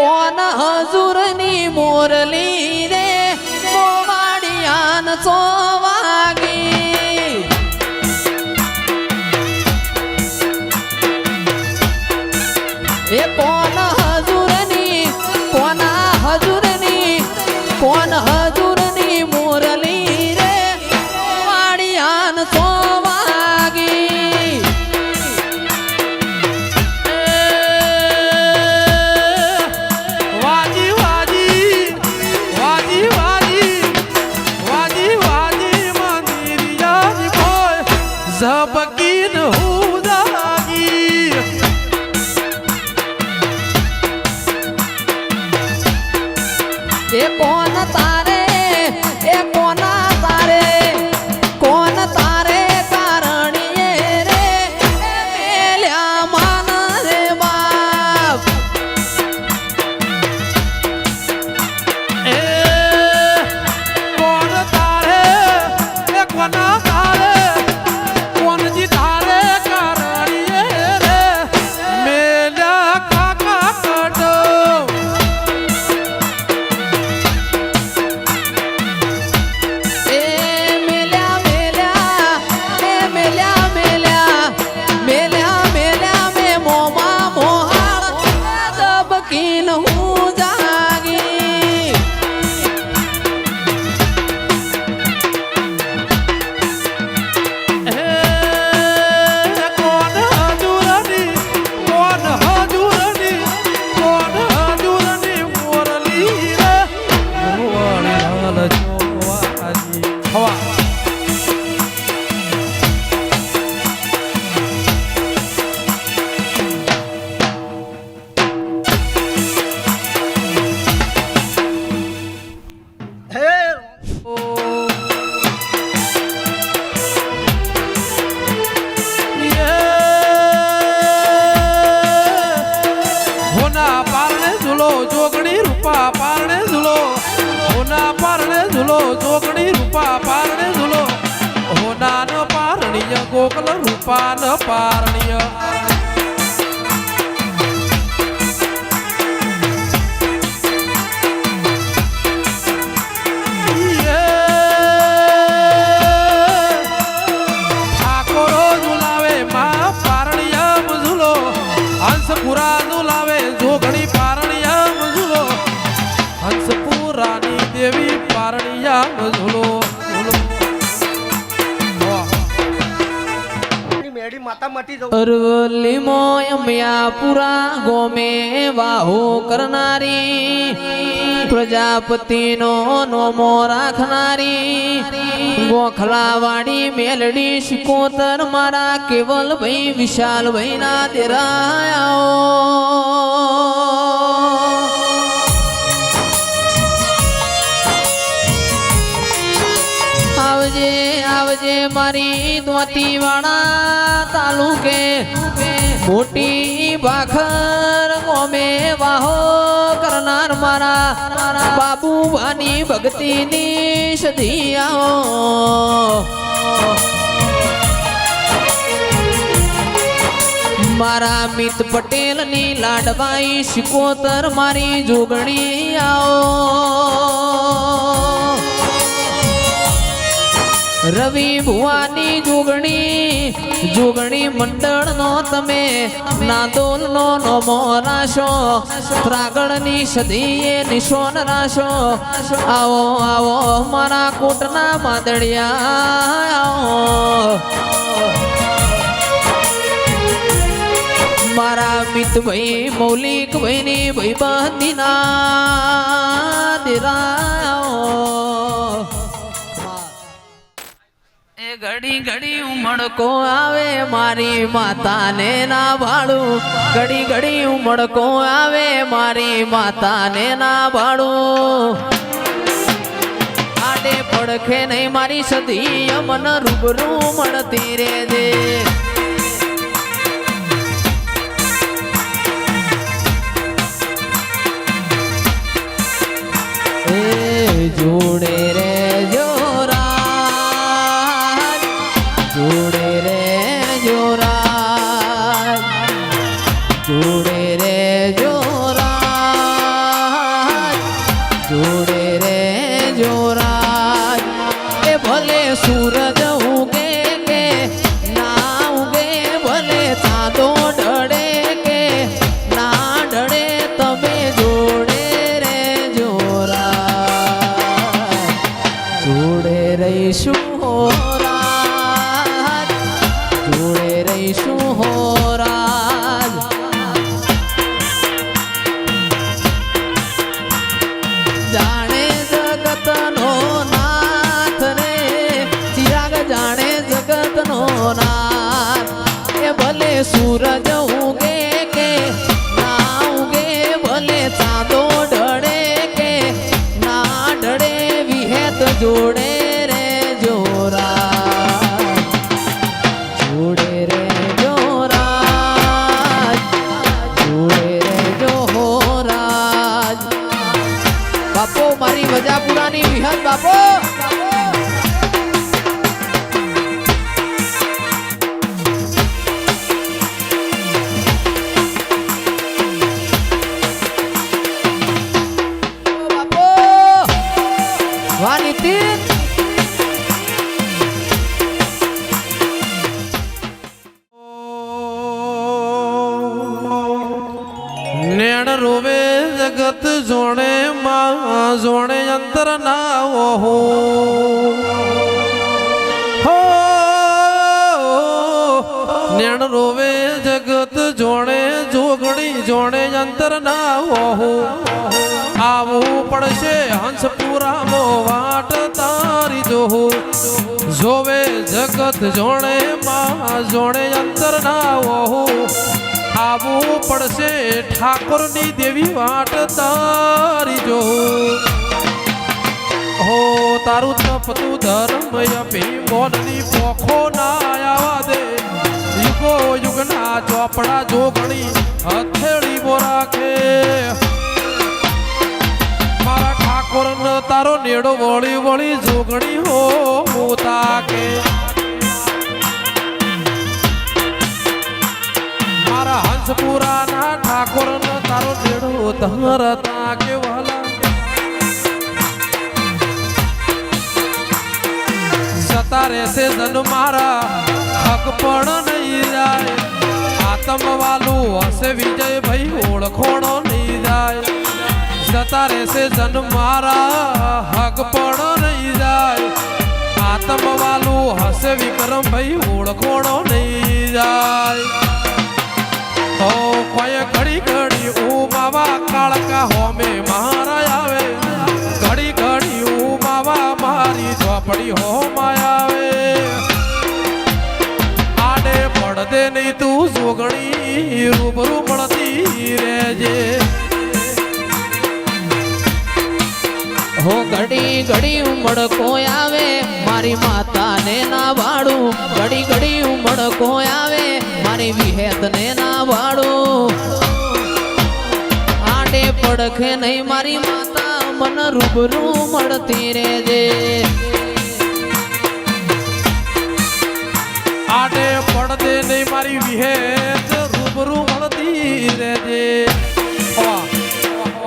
Porn હજુરની મોરલી રે? મોવાડિયાન ચોવાગી એ એ કોણ ઝૂલો, જોગણી રૂપા પારણે ઝૂલો. હોના પારણે ઝૂલો, જોગણી રૂપા પારણે ઝૂલો. હોના ન પારણીય, ગોકલ રૂપા ન પારણીય. મટી જવું. અરવલ્લી મોયમ્યાપુરા ગોમે વાહો કરનારી. પ્રજાપતિનો નોમો રાખનારી. ગોખલાવાડી મેલડી શિકોતર મારા કેવલ ભાઈ વિશાલ ભાઈ ના દેરાયો આવજે આવજે મારી દોતી વાળા તાલુકે મોટી ભાખર ગોમે વાહો કરનાર મારા બાબુવાની ભક્તિની સધિયાઓ. મારા મિત પટેલની લાડવાઈ શિકોતર મારી જોગણી આવો રવિ ભુવાની જોગણી જોગણી મંડળનો તમે, નાદોલનો નમો રાશો ત્રાગળની સદીએ નિશોન રાશો. આવો આવો, મારા કોટના માદળિયા મારા મિત ભાઈ મૌલિક ભાઈની ભાઈ બંધીના દિરાયો ઘડી ઘડી ઉમળકો આવે મારી માતાને ના ભાડું. ઘડી ઘડી ઉમળકો આવે મારી માતાને ના ભાડું. આડે પડખે નહીં મારી સદી અમન રૂબરૂ મળતી રે દે જોડે જોડે મારી વજાપુરાની વિહત બાપો બાપો વાહ નીતિન નેણ રોવે જગત જોણે માં જોણે અંતર ના ઓહો હો, નેણ રોવે જગત જોણે, જોગણી જોણે અંતર ના ઓહો આવું પડશે હંસપુરામો વાટ તારી જોહો. જોવે જગત જોણે, માં જોણે અંતર ના ઓહો આવું પડશે, ઠાકોરની દેવી વાટ તારી જો. હો, તારું તપતું ધર્મ અપી મોનની પોખો ના આવા દે. યુગો યુગના ચોપડા જોગણી હથેળી મો રાખે. મારા ઠાકોર તારો નેડો વળી વળી જોગણી હો, હું કે ધરતા કે વાલા. જતા રહેશે ધન મારા, હક પણ નહીં જાય. આતમ વાલું હશે વિજય ભાઈ ઓળખોણો નહીં જાય. જતા રહેશે જન મારા, હક પણ નહીં જાય. આતમ વાલું હશે વિક્રમ ભાઈ ઓળખોણો નહીં જાય. મળતી હો ઘડી ઘડી ઉમળકો આવે, મારી માતાને ના વાળું. ઘડી ઘડી ઉમળકો આવે, મારી વિહેતને ના વાળું. આડે પડખે નહીં મારી માતા, મન રૂબરૂ મળતી રેજે આડે પડદે નહીં મારી વિહેત. રૂબરૂ મળતી રહેજે. વાહ